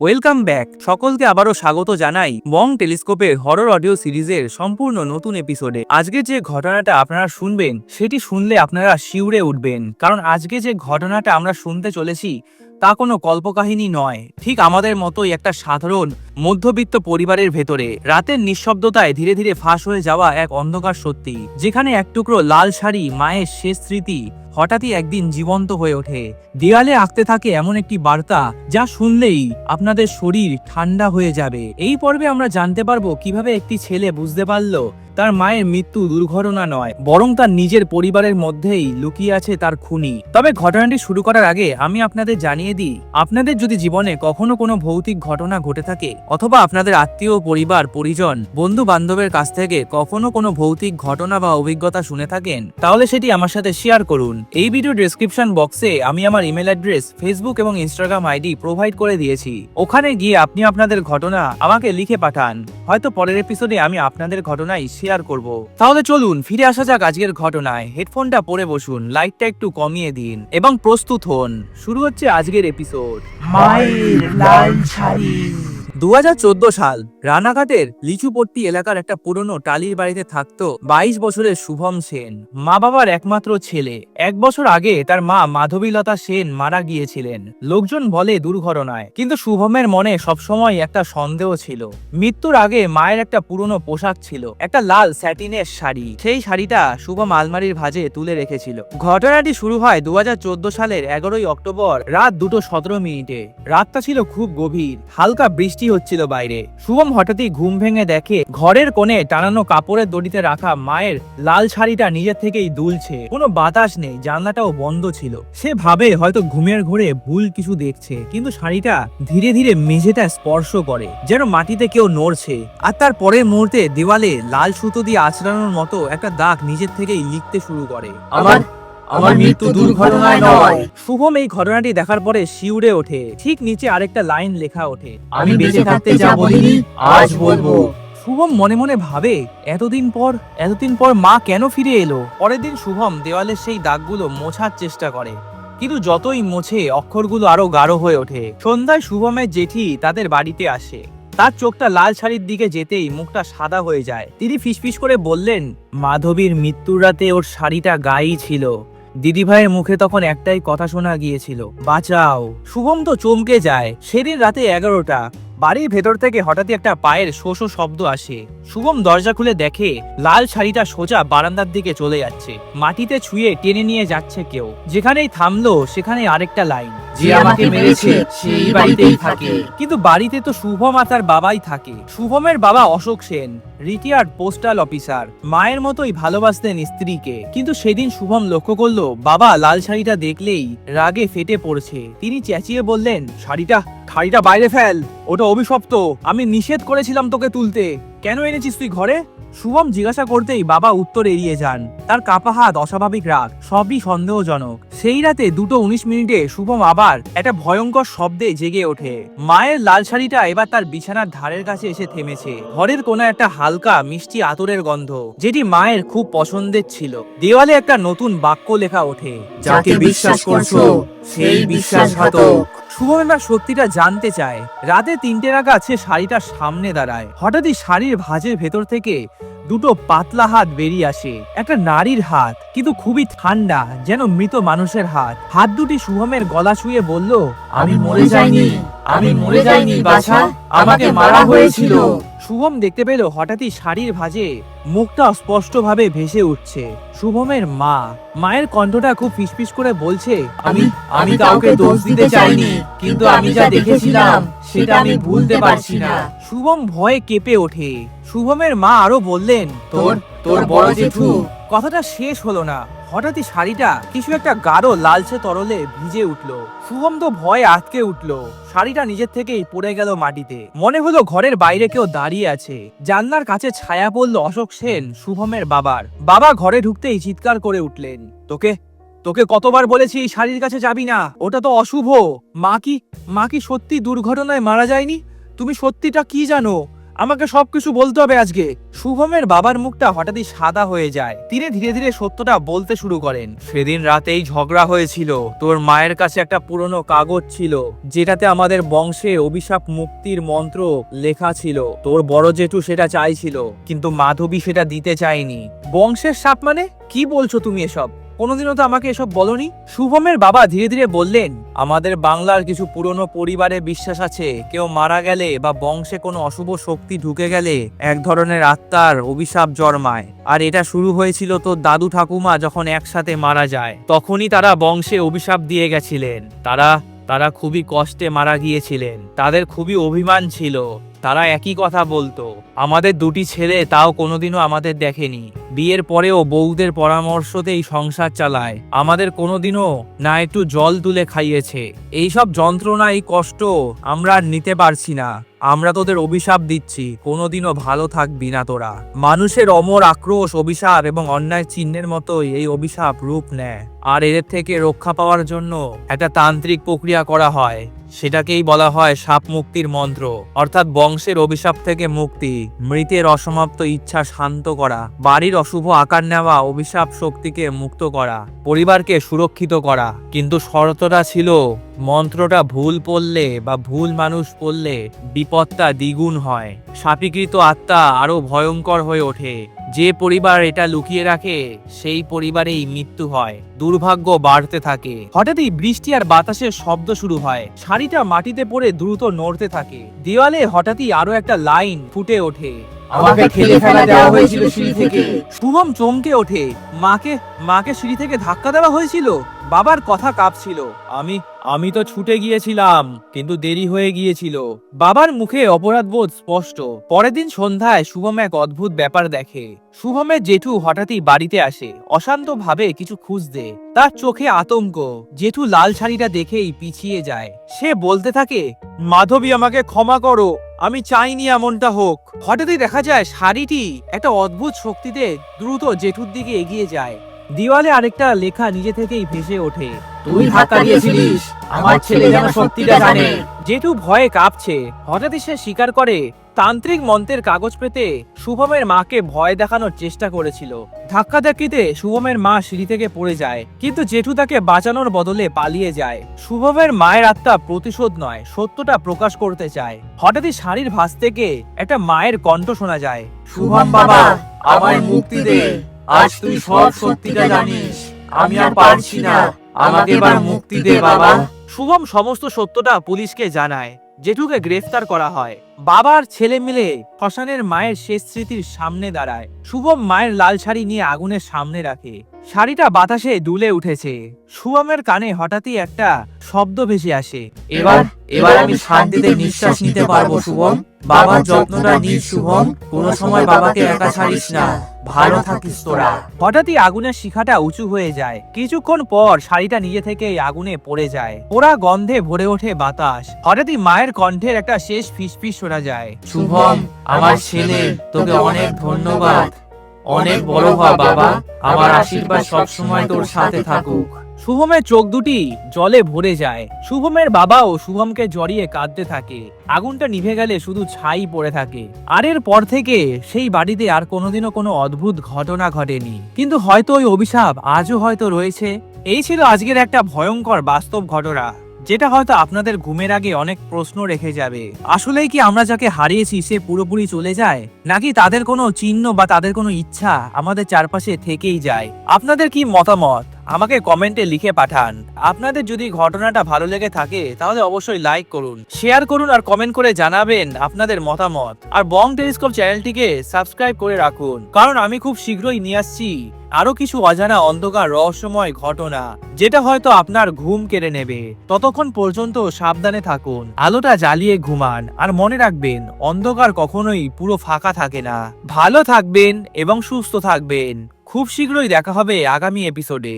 Welcome back সকলকে আবারও স্বাগত জানাই বং টেলিস্কোপের হরর অডিও সিরিজের সম্পূর্ণ নতুন এপিসোডে আজকে যে ঘটনাটা আপনারা শুনবেন, সেটি শুনলে আপনারা শিউরে উঠবেন। কারণ আজকে যে ঘটনাটা আমরা শুনতে চলেছি, তা কোনো কল্পকাহিনী নয়। ঠিক আমাদের মতোই একটা সাধারণ মধ্যবিত্ত পরিবারের ভেতরে, রাতের নিঃশব্দতায় ধীরে ধীরে ফাঁস হয়ে যাওয়া এক অন্ধকার সত্যি, যেখানে এক টুকরো লাল শাড়ি, মায়ের শেষ স্মৃতি হঠাৎই একদিন জীবন্ত হয়ে ওঠে। দেয়ালে আঁকতে থাকে এমন একটি বার্তা যা শুনলেই আপনাদের শরীর ঠান্ডা হয়ে যাবে। এই পর্বে আমরা জানতে পারব কীভাবে একটি ছেলে বুঝতে পারল তার মায়ের মৃত্যু দুর্ঘটনা নয়, বরং তার নিজের পরিবারের মধ্যেই লুকিয়ে আছে তার খুনি। তবে ঘটনাটি শুরু করার আগে আমি আপনাদের জানিয়ে দিই, আপনাদের যদি জীবনে কখনো কোনো ভৌতিক ঘটনা ঘটে থাকে, অথবা আপনাদের আত্মীয়, পরিবার, পরিজন বন্ধু বান্ধবের কাছ থেকে কখনো কোনো ভৌতিক ঘটনা বা অভিজ্ঞতা শুনে থাকেন, তাহলে সেটি আমার সাথে শেয়ার করুন। এই ভিডিও ডেসক্রিপশন বক্সে আমি আমার ইমেল অ্যাড্রেস ফেসবুক এবং ইনস্টাগ্রাম আইডি প্রোভাইড করে দিয়েছি। ওখানে গিয়ে আপনি আপনাদের ঘটনা আমাকে লিখে পাঠান। হয়তো পরের এপিসোডে আমি আপনাদের ঘটনাই শেয়ার করব। তাহলে চলুন, ফিরে আসা যাক আজকের ঘটনায়। হেডফোনটা পরে বসুন, লাইটটা একটু কমিয়ে দিন, এবং প্রস্তুত হন। শুরু হচ্ছে আজকের এপিসোড মায়ের লাল শাড়ি। দু হাজার চোদ্দ সাল রানাঘাটের লিচুপট্টি এলাকার একটা পুরনো টালির বাড়িতে থাকতো বাইশ বছরের শুভম সেন। মা বাবার একমাত্র ছেলে। এক বছর আগে তার মা মাধবীলতা সেন মারা গিয়েছিলেন। লোকজন বলে দুর্ঘটনায়। কিন্তু শুভমের মনে সবসময় একটা সন্দেহ ছিল। মৃত্যুর আগে মায়ের একটা পুরনো পোশাক ছিল। একটা লাল স্যাটিনের শাড়ি। সেই শাড়িটা শুভম আলমারির ভাঁজে তুলে রেখেছিল। ঘটনাটি শুরু হয় দু হাজার চোদ্দ সালের এগারোই অক্টোবর রাত দুটো সতেরো মিনিটে। রাতটা ছিল খুব গভীর। হালকা বৃষ্টি হচ্ছিল বাইরে। শুভম হঠাৎই ঘুম ভেঙে দেখে ঘরের কোণে টানানো কাপড়ের দড়িতে রাখা মায়ের লাল শাড়িটা নিজের থেকেই দুলছে। কোনো বাতাস নেই, জানলাটাও বন্ধ ছিল। সে ভাবে হয়তো ঘুমের ঘোরে ভুল কিছু দেখছে, কিন্তু শাড়িটা ধীরে ধীরে মেঝেটা স্পর্শ করে, যেন মাটিতে কেউ নড়ছে। আর তার পরের মুহূর্তে দেওয়ালে লাল সুতো দিয়ে আছড়ানোর মতো একটা দাগ নিজের থেকেই লিখতে শুরু করে। আমার আমার মৃত্যু দুর্ঘটনায় নয়। শুভম এই ঘটনাটি দেখার পরে শিউরে ওঠে। ঠিক নিচে আরেকটা লাইন লেখা ওঠে। আমি বেঁচে থাকতে যা বলিনি আজ বলব। শুভম মনে মনে ভাবে এতদিন পর এতদিন পর মা কেন ফিরে এলো? পরের দিন শুভম দেওয়ালের সেই দাগগুলো মোছার চেষ্টা করে। কিন্তু যতই মোছে অক্ষরগুলো আরও গাঢ় হয়ে ওঠে। সন্ধ্যায় শুভমের জেঠি তাদের বাড়িতে আসে। তার চোখটা লাল শাড়ির দিকে যেতেই মুখটা সাদা হয়ে যায়। তিনি ফিসফিস করে বললেন মাধবীর মৃত্যুর রাতে ওর শাড়িটা গায়েই ছিল। দিদিভাইয়ের মুখে তখন একটাই কথা শোনা গিয়েছিল, বাঁচাও। শুভম তো চমকে যায়। সেদিন রাতে এগারোটা। বাড়ির ভেতর থেকে হঠাৎই একটা পায়ের শোষো শব্দ আসে। শুভম দরজা খুলে দেখে লাল শাড়িটা সোজা বারান্দার দিকে চলে যাচ্ছে। মাটিতে ছুঁয়ে টেনে নিয়ে যাচ্ছে কেউ। যেখানেই থামলো সেখানে আরেকটা লাইন। যে আমাকে মেরেছে সেই বাড়িতেই থাকে। কিন্তু বাড়িতে তো শুভম আর তার বাবাই থাকে। শুভমের বাবা Ashok Sen retired postal officer. মায়ের মতোই ভালোবাসতেন স্ত্রীকে। কিন্তু সেদিন শুভম লক্ষ্য করল বাবা লাল শাড়িটা দেখলেই রাগে ফেটে পড়ছে। তিনি চেঁচিয়ে বললেন শাড়িটা শাড়িটা বাইরে ফেল ওটা অভিশপ্ত। আমি নিষেধ করেছিলাম তোকে তুলতে। কেন এনেছিস তুই ঘরে? শুভম জিজ্ঞাসা করতেই বাবা উত্তর এড়িয়ে যান। তার কাপা হাত অস্বাভাবিক রাগ সবই সন্দেহজনক। সেই রাতে দুটো উনিশ মিনিটে শুভম আবার একটা ভয়ঙ্কর শব্দে জেগে ওঠে। মায়ের লাল শাড়িটা এবার তার বিছানার ধারের কাছে এসে থেমেছে। ঘরের কোনো একটা হালকা মিষ্টি আতরের গন্ধ যেটি মায়ের খুব পছন্দের ছিল। দেওয়ালে একটা নতুন বাক্য লেখা ওঠে যাকে বিশ্বাস করছ সেই বিশ্বাসঘাতক। এবার সত্যিটা জানতে চায়। রাতে তিনটে নাগাদ সে শাড়িটার সামনে দাঁড়ায়। হঠাৎই শাড়ির ভাঁজের ভেতর থেকে দুটো পাতলা হাত বেরিয়ে আসে। একটা নারীর হাত কিন্তু খুবই ঠান্ডা যেন মৃত মানুষের হাত। হাত দুটি শুভমের গলা ছুঁয়ে বলল আমি মরে যাইনি। আমি মরে যাইনি বাছা আমাকে মারা হয়েছিল। শুভম দেখতে পেল হঠাৎই শাড়ির ভাঁজে মুখটা স্পষ্টভাবে ভেসে উঠছে। শুভমের মা মায়ের কণ্ঠটা খুব ফিসফিস করে বলছে আমি আমি কাউকে দোষ দিতে চাইনি কিন্তু আমি যা দেখেছিলাম সেটা আমি ভুলতে পারছি না। শুভম ভয়ে কেঁপে ওঠে। শুভমের মা আরও বললেন তোর তোর বড় জেঠু। কথাটা শেষ হলো না। হঠাৎই শাড়িটা কিছু একটা গাঢ় লালচে তরলে ভিজে উঠল। শুভম তো ভয়ে আটকে উঠল। শাড়িটা নিজের থেকেই পড়ে গেল মাটিতে। মনে হলো ঘরের বাইরে কেউ দাঁড়িয়ে আছে। জানলার কাছে ছায়া পড়ল অশোক সেন শুভমের বাবার। বাবা ঘরে ঢুকতেই চিৎকার করে উঠলেন তোকে তোকে কতবার বলেছি এই শাড়ির কাছে যাবি না? ওটা তো অশুভ। মা কি মা কি সত্যি দুর্ঘটনায় মারা যায়নি? তুমি সত্যিটা কি জানো? আমাকে সবকিছু বলতে হবে আজকে। শুভমের বাবার মুখটা হঠাৎই সাদা হয়ে যায়। তিনি ধীরে ধীরে সত্যটা বলতে শুরু করেন। সেদিন রাতেই ঝগড়া হয়েছিল। তোর মায়ের কাছে একটা পুরনো কাগজ ছিল, যেটাতে আমাদের বংশে অভিশাপ মুক্তির মন্ত্র লেখা ছিল। তোর বড় জেঠু সেটা চাইছিল, কিন্তু মাধবী সেটা দিতে চায়নি। বংশের সাপ মানে? কি বলছো তুমি এসব? কোনোদিনও তো আমাকে এসব বলনি? শুভমের বাবা ধীরে ধীরে বললেন, আমাদের বাংলার কিছু পুরনো পরিবারে বিশ্বাস আছে। কেউ মারা গেলে বা বংশে কোনো অশুভ শক্তি ঢুকে গেলে এক ধরনের আত্মার অভিশাপ জন্মায়। আর এটা শুরু হয়েছিল তো দাদু ঠাকুমা যখন একসাথে মারা যায়, তখনই তারা বংশে অভিশাপ দিয়ে গেছিলেন। তারা তারা খুবই কষ্টে মারা গিয়েছিলেন। তাদের খুবই অভিমান ছিল। তারা একই কথা বলতো। আমাদের দুটি ছেলে তাও কোনোদিনও আমাদের দেখেনি। বিয়ের পরেও বউদের পরামর্শতেই সংসার চালায়। আমাদের কোনোদিনও না একটু জল তুলে খাইয়েছে। এইসব যন্ত্রণা এই কষ্ট, আমরা আর নিতে পারছি না। আমরা তোদের অভিশাপ দিচ্ছি, কোনোদিনও ভালো থাকবি না তোরা। মানুষের অমর আক্রোশ, অভিশাপ এবং অন্যায় চিহ্নের মতোই এই অভিশাপ রূপ নেয়। আর এদের থেকে রক্ষা পাওয়ার জন্য একটা তান্ত্রিক প্রক্রিয়া করা হয়। সেটাকেই বলা হয় সাপ মুক্তির মন্ত্র। অর্থাৎ বংশের অভিশাপ থেকে মুক্তি, মৃতের অসমাপ্ত ইচ্ছা শান্ত করা, বাড়ির অশুভ আকার নেওয়া, অভিশাপ শক্তিকে মুক্ত করা, পরিবারকে সুরক্ষিত করা। কিন্তু শর্তটা ছিল, মন্ত্রটা ভুল পড়লে বা ভুল মানুষ পড়লে বিপদটা দ্বিগুণ হয়। সাপীকৃত আত্মা আরও ভয়ঙ্কর হয়ে ওঠে। যে পরিবার এটা লুকিয়ে রাখে সেই পরিবারেই মৃত্যু হয় দুর্ভাগ্য বাড়তে থাকে। হঠাৎই বৃষ্টি আর বাতাসের শব্দ শুরু হয়। শাড়িটা মাটিতে পড়ে দ্রুত নড়তে থাকে। দেওয়ালে হঠাৎই আরও একটা লাইন ফুটে ওঠে। আমাকে খেলে ফেলা দেওয়া হয়েছিল সিঁড়ি থেকে। শুভম চমকে ওঠে। মাকে মাকে সিঁড়ি থেকে ধাক্কা দেওয়া হয়েছিল? বাবার কথা কাঁপছিল। আমি আমি তো ছুটে গিয়েছিলাম, কিন্তু দেরি হয়ে গিয়েছিল। বাবার মুখে অপরাধবোধ স্পষ্ট। পরের দিন সন্ধ্যায় শুভম এক অদ্ভুত ব্যাপার দেখে। শুভমের জেঠু হঠাৎই বাড়িতে আসে অশান্ত ভাবে কিছু খুঁজতে। তার চোখে আতঙ্ক, জেঠু লাল শাড়িটা দেখেই পিছিয়ে যায়। সে বলতে থাকে, মাধবী, আমাকে ক্ষমা করো, আমি চাইনি এমনটা হোক। হঠাৎই দেখা যায়, শাড়িটি একটা অদ্ভুত শক্তিতে দ্রুত জেঠুর দিকে এগিয়ে যায়। দিওয়ালে আরেকটা লেখা নিজে থেকেই ভেসে ওঠে তুই ধাক্কা দিয়েছিলিস আমার ছেলে যেন সত্যিটা জানে। জেঠু ভয়ে কাঁপছে হঠাৎই সে স্বীকার করে তান্ত্রিক মন্ত্রের কাগজ পেতে শুভমের মাকে ভয় দেখানোর চেষ্টা করেছিল। ধাক্কা ধাক্কিতে শুভমের মা সিঁড়ি থেকে পড়ে যায় কিন্তু জেঠু তাকে বাঁচানোর বদলে পালিয়ে যায়। শুভমের মায়ের আত্মা প্রতিশোধ নয় সত্যটা প্রকাশ করতে চায়। হঠাৎই শাড়ির ভাস থেকে একটা মায়ের কণ্ঠ শোনা যায় শুভম বাবা আমায় মুক্তি দে। আজ তুই সব সত্যিটা জানিস। আমি আর পারছি না। আমাকে এবার মুক্তি দে, বাবা। শুভম সমস্ত সত্যটা পুলিশকে জানায় জেঠুকে গ্রেফতার করা হয়। বাবার ছেলে মিলে শ্মশানের মায়ের শেষ স্মৃতির সামনে দাঁড়ায়। শুভম মায়ের লাল শাড়ি নিয়ে আগুনের সামনে রাখে। শাড়িটা বাতাসে দুলে উঠেছে। শুভমের কানে হঠাৎই একটা শব্দ ভেসে আসে। এবার এবার আমি শান্তিতে নিঃশ্বাস নিতে পারব শুভম বাবার যত্নটা নিস শুভম কোনো সময় বাবাকে একা ছাড়িস না। ভালো থাকিস তোরা। হঠাৎই আগুনের শিখাটা উঁচু হয়ে যায়। কিছুক্ষণ পর শাড়িটা নিজে থেকেই আগুনে পড়ে যায়। পোড়া গন্ধে ভরে ওঠে বাতাস। হঠাৎই মায়ের কণ্ঠের একটা শেষ ফিসফিস শোনা যায়। শুভম আমার ছেলে, তোকে অনেক ধন্যবাদ। অনেক বড় হ বাবা আমার আশীর্বাদ সবসময় তোর সাথে থাকুক। শুভমের চোখ দুটি জলে ভরে যায়। শুভমের বাবাও শুভমকে জড়িয়ে কাঁদতে থাকে। আগুনটা নিভে গেলে শুধু ছাই পড়ে থাকে। আর এর পর থেকে সেই বাড়িতে আর কোনোদিনও কোনো অদ্ভুত ঘটনা ঘটেনি। কিন্তু হয়তো ওই অভিশাপ আজও হয়তো রয়েছে। এই ছিল আজকের একটা ভয়ঙ্কর বাস্তব ঘটনা। যেটা হয়তো আপনাদের ঘুমের আগে অনেক প্রশ্ন রেখে যাবে। আসলেই কি আমরা যাকে হারিয়েছি সে পুরোপুরি চলে যায়? নাকি তাদের কোনো চিহ্ন বা তাদের কোনো ইচ্ছা আমাদের চারপাশে থেকেই যায়? আপনাদের কি মতামত? আমাকে কমেন্টে লিখে পাঠান। আপনাদের যদি ঘটনাটা ভালো লেগে থাকে, তাহলে অবশ্যই লাইক করুন, শেয়ার করুন আর কমেন্ট করে জানাবেন আপনাদের মতামত। আর বং টেলিস্কোপ চ্যানেলটিকে সাবস্ক্রাইব করে রাখুন, কারণ আমি খুব শীঘ্রই নিয়ে আসছি আরও কিছু অজানা অন্ধকার রহস্যময় ঘটনা, যেটা হয়তো আপনার ঘুম কেড়ে নেবে। ততক্ষণ পর্যন্ত সাবধানে থাকুন, আলোটা জ্বালিয়ে ঘুমান, আর মনে রাখবেন, অন্ধকার কখনোই পুরো ফাঁকা থাকে না। ভালো থাকবেন এবং সুস্থ থাকবেন। খুব শীঘ্রই দেখা হবে আগামী এপিসোডে